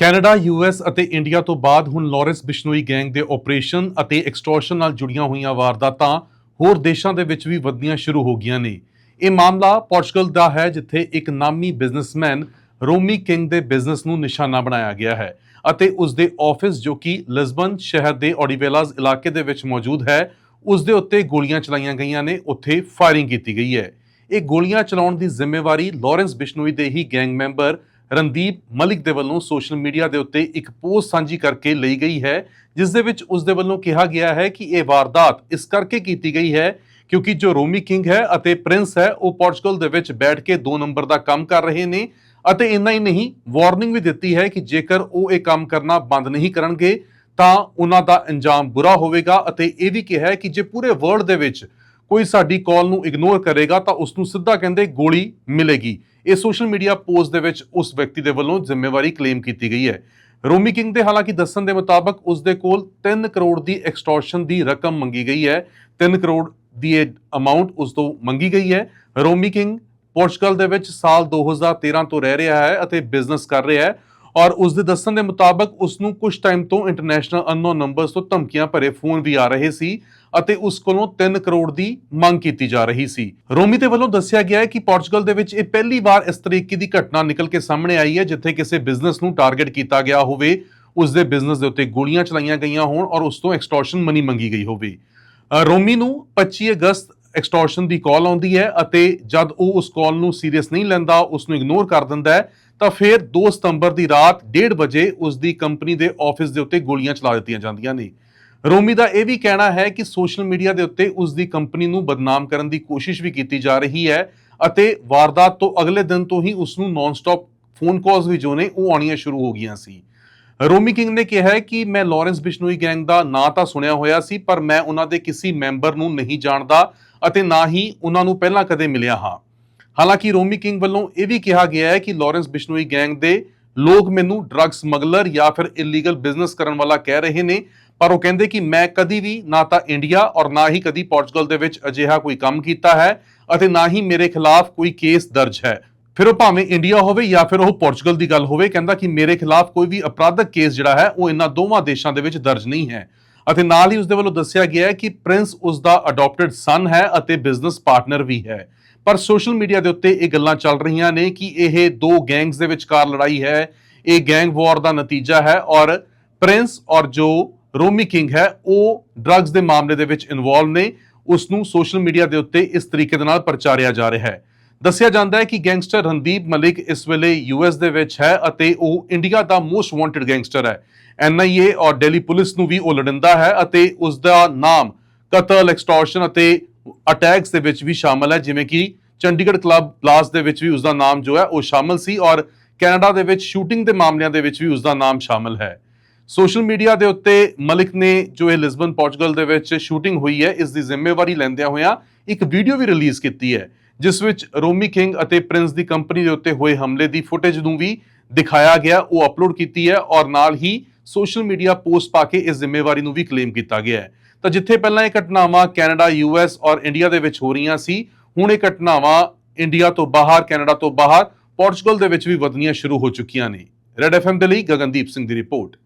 Canada US ਅਤੇ India ਤੋਂ ਬਾਅਦ ਹੁਣ ਲਾਰੈਂਸ ਬਿਸ਼ਨੋਈ ਗੈਂਗ ਦੇ ਆਪਰੇਸ਼ਨ ਅਤੇ ਐਕਸਟੋਰਸ਼ਨ ਨਾਲ ਜੁੜੀਆਂ ਹੋਈਆਂ ਵਾਰਦਾਤਾਂ ਹੋਰ ਦੇਸ਼ਾਂ ਦੇ ਵਿੱਚ ਵੀ ਵਧਣੀਆਂ ਸ਼ੁਰੂ ਹੋ ਗਈਆਂ ਨੇ। ਇਹ ਮਾਮਲਾ ਪੋਰਚੁਗਲ ਦਾ ਹੈ, ਜਿੱਥੇ ਇੱਕ ਨਾਮੀ ਬਿਜ਼ਨਸਮੈਨ ਰੋਮੀ ਕਿੰਗ ਦੇ ਬਿਜ਼ਨਸ ਨੂੰ ਨਿਸ਼ਾਨਾ ਬਣਾਇਆ ਗਿਆ ਹੈ ਅਤੇ ਉਸ ਦੇ ਆਫਿਸ, ਜੋ ਕਿ ਲਿਸਬਨ ਸ਼ਹਿਰ ਦੇ ਔਡੀਵੇਲਾਜ਼ ਇਲਾਕੇ ਦੇ ਵਿੱਚ ਮੌਜੂਦ ਹੈ ਉਸ ਦੇ ਉੱਤੇ ਗੋਲੀਆਂ ਚਲਾਈਆਂ ਗਈਆਂ ਨੇ, ਉੱਥੇ ਫਾਇਰਿੰਗ ਕੀਤੀ ਗਈ ਹੈ। ਇਹ ਗੋਲੀਆਂ ਚਲਾਉਣ ਦੀ ਜ਼ਿੰਮੇਵਾਰੀ ਲਾਰੈਂਸ ਬਿਸ਼ਨੋਈ ਦੇ ਹੀ ਗੈਂਗ ਮੈਂਬਰ ਰਣਦੀਪ ਮਲਿਕ ਦੇ ਵੱਲੋਂ ਸੋਸ਼ਲ ਮੀਡੀਆ ਦੇ ਉੱਤੇ ਇੱਕ ਪੋਸਟ ਸਾਂਝੀ ਕਰਕੇ ਲਈ ਗਈ ਹੈ, ਜਿਸ ਦੇ ਵਿੱਚ ਉਸ ਦੇ ਵੱਲੋਂ ਕਿਹਾ ਗਿਆ ਹੈ ਕਿ ਇਹ ਵਾਰਦਾਤ ਇਸ ਕਰਕੇ ਕੀਤੀ ਗਈ ਹੈ ਕਿਉਂਕਿ ਜੋ ਰੋਮੀ ਕਿੰਗ ਹੈ ਅਤੇ ਪ੍ਰਿੰਸ ਹੈ, ਉਹ ਪੋਰਚੁਗਲ ਦੇ ਵਿੱਚ ਬੈਠ ਕੇ 2 ਨੰਬਰ ਦਾ ਕੰਮ ਕਰ ਰਹੇ ਨੇ ਅਤੇ ਇੰਨਾ ਹੀ ਨਹੀਂ, ਵਾਰਨਿੰਗ ਵੀ ਦਿੱਤੀ ਹੈ ਕਿ ਜੇਕਰ ਉਹ ਇਹ ਕੰਮ ਕਰਨਾ ਬੰਦ ਨਹੀਂ ਕਰਨਗੇ, ਤਾਂ ਉਹਨਾਂ ਦਾ ਅੰਜਾਮ ਬੁਰਾ ਹੋਵੇਗਾ ਅਤੇ ਇਹ ਵੀ ਕਿਹਾ ਹੈ ਕਿ ਜੇ ਪੂਰੇ ਵਰਲਡ ਦੇ ਵਿੱਚ ਕੋਈ ਸਾਡੀ ਕਾਲ ਨੂੰ ਇਗਨੋਰ ਕਰੇਗਾ ਤਾਂ ਉਸ ਨੂੰ ਸਿੱਧਾ ਕਹਿੰਦੇ ਗੋਲੀ ਮਿਲੇਗੀ। ਇਹ ਸੋਸ਼ਲ ਮੀਡੀਆ ਪੋਸਟ ਦੇ ਵਿੱਚ ਉਸ ਵਿਅਕਤੀ ਦੇ ਵੱਲੋਂ ਜ਼ਿੰਮੇਵਾਰੀ ਕਲੇਮ ਕੀਤੀ ਗਈ ਹੈ। ਰੋਮੀ ਕਿੰਗ ਦੇ ਹਾਲਾਂਕਿ ਦੱਸਣ ਦੇ ਮੁਤਾਬਕ ਉਸ ਦੇ ਕੋਲ 3 ਕਰੋੜ ਦੀ ਐਕਸਟੋਰਸ਼ਨ ਦੀ ਰਕਮ ਮੰਗੀ ਗਈ ਹੈ। 3 ਕਰੋੜ ਦੀ ਇਹ ਅਮਾਉਂਟ ਉਸ ਤੋਂ ਮੰਗੀ ਗਈ ਹੈ। ਰੋਮੀ ਕਿੰਗ ਪੋਰਚੁਗਲ ਦੇ ਵਿੱਚ ਸਾਲ 2013 ਤੋਂ ਰਹਿ ਰਿਹਾ ਹੈ ਅਤੇ ਬਿਜ਼ਨਸ ਕਰ ਰਿਹਾ ਹੈ ਔਰ ਉਸ ਦੇ ਦੱਸਣ ਦੇ ਮੁਤਾਬਕ ਉਸ ਨੂੰ ਕੁਝ ਟਾਈਮ ਤੋਂ ਇੰਟਰਨੈਸ਼ਨਲ ਅਨਨੋਨ ਨੰਬਰਸ ਤੋਂ ਧਮਕੀਆਂ ਭਰੇ ਫੋਨ ਵੀ ਆ ਰਹੇ ਸੀ। ਅਤੇ ਉਸ ਕੋਲੋਂ 3 ਕਰੋੜ ਦੀ ਮੰਗ ਕੀਤੀ ਜਾ ਰਹੀ ਸੀ। ਰੋਮੀ ਦੇ ਵੱਲੋਂ ਦੱਸਿਆ ਗਿਆ ਹੈ ਕਿ ਪੋਰਚੁਗਲ ਦੇ ਵਿੱਚ ਇਹ ਪਹਿਲੀ ਵਾਰ ਇਸ ਤਰੀਕੇ ਦੀ ਘਟਨਾ ਨਿਕਲ ਕੇ ਸਾਹਮਣੇ ਆਈ ਹੈ, ਜਿੱਥੇ ਕਿਸੇ ਬਿਜ਼ਨਸ ਨੂੰ ਟਾਰਗੇਟ ਕੀਤਾ ਗਿਆ ਹੋਵੇ, ਉਸ ਦੇ ਬਿਜ਼ਨਸ ਦੇ ਉੱਤੇ ਗੋਲੀਆਂ ਚਲਾਈਆਂ ਗਈਆਂ ਹੋਣ ਔਰ ਉਸ ਤੋਂ ਐਕਸਟੋਰਸ਼ਨ ਮਨੀ ਮੰਗੀ ਗਈ ਹੋਵੇ। ਰੋਮੀ ਨੂੰ 25 ਅਗਸਤ ਐਕਸਟੋਰਸ਼ਨ ਦੀ ਕਾਲ ਆਉਂਦੀ ਹੈ ਅਤੇ ਜਦ ਉਹ ਉਸ ਕਾਲ ਨੂੰ ਸੀਰੀਅਸ ਨਹੀਂ ਲੈਂਦਾ, ਉਸ ਨੂੰ ਇਗਨੋਰ ਕਰ ਦਿੰਦਾ ਹੈ, ਤਾਂ ਫਿਰ 2 ਸਤੰਬਰ ਦੀ ਰਾਤ 1:30 ਵਜੇ ਉਸ ਦੀ ਕੰਪਨੀ ਦੇ ਆਫਿਸ ਦੇ ਉੱਤੇ ਗੋਲੀਆਂ ਚਲਾ ਦਿੱਤੀਆਂ ਜਾਂਦੀਆਂ ਨੇ। ਰੋਮੀ ਦਾ ਇਹ ਵੀ ਕਹਿਣਾ ਹੈ ਕਿ ਸੋਸ਼ਲ ਮੀਡੀਆ ਦੇ ਉੱਤੇ ਉਸ ਦੀ ਕੰਪਨੀ ਨੂੰ ਬਦਨਾਮ ਕਰਨ ਦੀ ਕੋਸ਼ਿਸ਼ ਵੀ ਕੀਤੀ ਜਾ ਰਹੀ ਹੈ ਅਤੇ ਵਾਰਦਾਤ ਤੋਂ ਅਗਲੇ ਦਿਨ ਤੋਂ ਹੀ ਉਸ ਨੂੰ ਨਾਨ ਸਟਾਪ ਫੋਨ ਕਾਲਸ ਵੀ ਜੋ ਨੇ ਉਹ ਆਉਣੀਆਂ ਸ਼ੁਰੂ ਹੋ ਗਈਆਂ ਸੀ। ਰੋਮੀ ਕਿੰਗ ਨੇ ਕਿਹਾ ਹੈ ਕਿ ਮੈਂ ਲਾਰੈਂਸ ਬਿਸ਼ਨੋਈ ਗੈਂਗ ਦਾ ਨਾਂ ਤਾਂ ਸੁਣਿਆ ਹੋਇਆ ਸੀ, ਪਰ ਮੈਂ ਉਹਨਾਂ ਦੇ ਕਿਸੇ ਮੈਂਬਰ ਨੂੰ ਨਹੀਂ ਜਾਣਦਾ ਅਤੇ ਨਾ ਹੀ ਉਹਨਾਂ ਨੂੰ ਪਹਿਲਾਂ ਕਦੇ ਮਿਲਿਆ ਹਾਂ। ਹਾਲਾਂਕਿ ਰੋਮੀ ਕਿੰਗ ਵੱਲੋਂ ਇਹ ਵੀ ਕਿਹਾ ਗਿਆ ਹੈ ਕਿ ਲਾਰੈਂਸ ਬਿਸ਼ਨੋਈ ਗੈਂਗ ਦੇ ਲੋਕ ਮੈਨੂੰ ਡਰੱਗ ਸਮਗਲਰ ਜਾਂ ਫਿਰ ਇਲੀਗਲ ਬਿਜ਼ਨਸ ਕਰਨ ਵਾਲਾ ਕਹਿ ਰਹੇ ਨੇ ਪਰ ਉਹ ਕਹਿੰਦੇ ਕਿ ਮੈਂ ਕਦੀ ਵੀ ਨਾ ਤਾਂ ਇੰਡੀਆ ਔਰ ਨਾ ਹੀ ਕਦੀ ਪੋਰਚੁਗਲ ਦੇ ਵਿੱਚ ਅਜਿਹਾ ਕੋਈ ਕੰਮ ਕੀਤਾ ਹੈ ਅਤੇ ਨਾ ਹੀ ਮੇਰੇ ਖਿਲਾਫ ਕੋਈ ਕੇਸ ਦਰਜ ਹੈ। ਫਿਰ ਉਹ ਭਾਵੇਂ ਇੰਡੀਆ ਹੋਵੇ ਜਾਂ ਫਿਰ ਉਹ ਪੋਰਚੁਗਲ ਦੀ ਗੱਲ ਹੋਵੇ, ਕਹਿੰਦਾ ਕਿ ਮੇਰੇ ਖਿਲਾਫ ਕੋਈ ਵੀ ਅਪਰਾਧਕ ਕੇਸ ਜਿਹੜਾ ਹੈ, ਉਹ ਇਹਨਾਂ ਦੋਵਾਂ ਦੇਸ਼ਾਂ ਦੇ ਵਿੱਚ ਦਰਜ ਨਹੀਂ ਹੈ। ਅਤੇ ਨਾਲ ਹੀ ਉਸ ਦੇ ਵੱਲੋਂ ਦੱਸਿਆ ਗਿਆ ਹੈ ਕਿ ਪ੍ਰਿੰਸ ਉਸ ਦਾ ਅਡਾਪਟਡ ਸਨ ਹੈ ਅਤੇ ਬਿਜ਼ਨਸ ਪਾਰਟਨਰ ਵੀ ਹੈ। ਪਰ ਸੋਸ਼ਲ ਮੀਡੀਆ ਦੇ ਉੱਤੇ ਇਹ ਗੱਲਾਂ ਚੱਲ ਰਹੀਆਂ ਨੇ ਕਿ ਇਹ ਦੋ ਗੈਂਗਸ ਦੇ ਵਿਚਕਾਰ ਲੜਾਈ ਹੈ। ਇਹ ਗੈਂਗ ਵਾਰ ਦਾ ਨਤੀਜਾ ਹੈ ਔਰ ਪ੍ਰਿੰਸ ਔਰ ਜੋ ਰੋਮੀ ਕਿੰਗ ਹੈ, ਉਹ ਡਰੱਗਸ ਦੇ ਮਾਮਲੇ ਦੇ ਵਿੱਚ ਇਨਵੋਲਵ ਨੇ ਉਸ ਨੂੰ ਸੋਸ਼ਲ ਮੀਡੀਆ ਦੇ ਉੱਤੇ ਇਸ ਤਰੀਕੇ ਦੇ ਨਾਲ ਪ੍ਰਚਾਰਿਆ ਜਾ ਰਿਹਾ ਹੈ। ਦੱਸਿਆ ਜਾਂਦਾ ਹੈ ਕਿ ਗੈਂਗਸਟਰ ਰਣਦੀਪ ਮਲਿਕ ਇਸ ਵੇਲੇ ਯੂਐਸ ਦੇ ਵਿੱਚ ਹੈ ਅਤੇ ਉਹ ਇੰਡੀਆ ਦਾ ਮੋਸਟ ਵਾਂਟਡ ਗੈਂਗਸਟਰ ਹੈ। ਐਨਆਈਏ ਔਰ ਦਿੱਲੀ ਪੁਲਿਸ ਨੂੰ ਵੀ ਉਹ ਲੜਿੰਦਾ ਹੈ ਅਤੇ ਉਸ ਦਾ ਨਾਮ ਕਤਲ ਐਕਸਟੋਰਸ਼ਨ ਅਤੇ ਅਟੈਕਸ ਦੇ ਵਿੱਚ ਵੀ ਸ਼ਾਮਲ ਹੈ, ਜਿਵੇਂ ਕਿ ਚੰਡੀਗੜ੍ਹ ਕਲੱਬ ਬਲਾਸਟ ਦੇ ਵਿੱਚ ਵੀ ਉਸ ਦਾ ਨਾਮ ਜੋ ਹੈ ਉਹ ਸ਼ਾਮਲ ਸੀ ਔਰ ਕੈਨੇਡਾ ਦੇ ਵਿੱਚ ਸ਼ੂਟਿੰਗ ਦੇ ਮਾਮਲਿਆਂ ਦੇ ਵਿੱਚ ਵੀ ਉਸ ਦਾ ਨਾਮ ਸ਼ਾਮਲ ਹੈ। ਸੋਸ਼ਲ ਮੀਡੀਆ ਦੇ ਉੱਤੇ ਮਲਿਕ ਨੇ ਜੋ ਇਹ ਲਿਸਬਨ ਪੋਰਚੁਗਲ ਦੇ ਵਿੱਚ ਸ਼ੂਟਿੰਗ ਹੋਈ ਹੈ, ਇਸ ਦੀ ਜ਼ਿੰਮੇਵਾਰੀ ਲੈਂਦਿਆਂ ਹੋਇਆਂ ਇੱਕ ਵੀਡੀਓ ਵੀ ਰਿਲੀਜ਼ ਕੀਤੀ ਹੈ, ਜਿਸ ਵਿੱਚ ਰੋਮੀ ਕਿੰਗ ਅਤੇ ਪ੍ਰਿੰਸ ਦੀ ਕੰਪਨੀ ਦੇ ਉੱਤੇ ਹੋਏ ਹਮਲੇ ਦੀ ਫੁਟੇਜ ਨੂੰ ਵੀ ਦਿਖਾਇਆ ਗਿਆ, ਉਹ ਅਪਲੋਡ ਕੀਤੀ ਹੈ ਔਰ ਨਾਲ ਹੀ ਸੋਸ਼ਲ ਮੀਡੀਆ ਪੋਸਟ ਪਾ ਕੇ ਇਸ ਜ਼ਿੰਮੇਵਾਰੀ ਨੂੰ ਵੀ ਕਲੇਮ ਕੀਤਾ ਗਿਆ ਹੈ। ਤਾਂ ਜਿੱਥੇ ਪਹਿਲਾਂ ਇਹ ਘਟਨਾਵਾਂ ਕੈਨੇਡਾ ਯੂਐਸ ਔਰ ਇੰਡੀਆ ਦੇ ਵਿੱਚ ਹੋ ਰਹੀਆਂ ਸੀ, ਹੁਣ ਇਹ ਘਟਨਾਵਾਂ ਇੰਡੀਆ ਤੋਂ ਬਾਹਰ, ਕੈਨੇਡਾ ਤੋਂ ਬਾਹਰ ਪੋਰਚੁਗਲ ਦੇ ਵਿੱਚ ਵੀ ਵਧਣੀਆਂ ਸ਼ੁਰੂ ਹੋ ਚੁੱਕੀਆਂ ਨੇ। ਰੈਡ ਐਫਐਮ ਦੇ ਲਈ ਗਗਨਦੀਪ ਸਿੰਘ ਦੀ ਰਿਪੋਰਟ।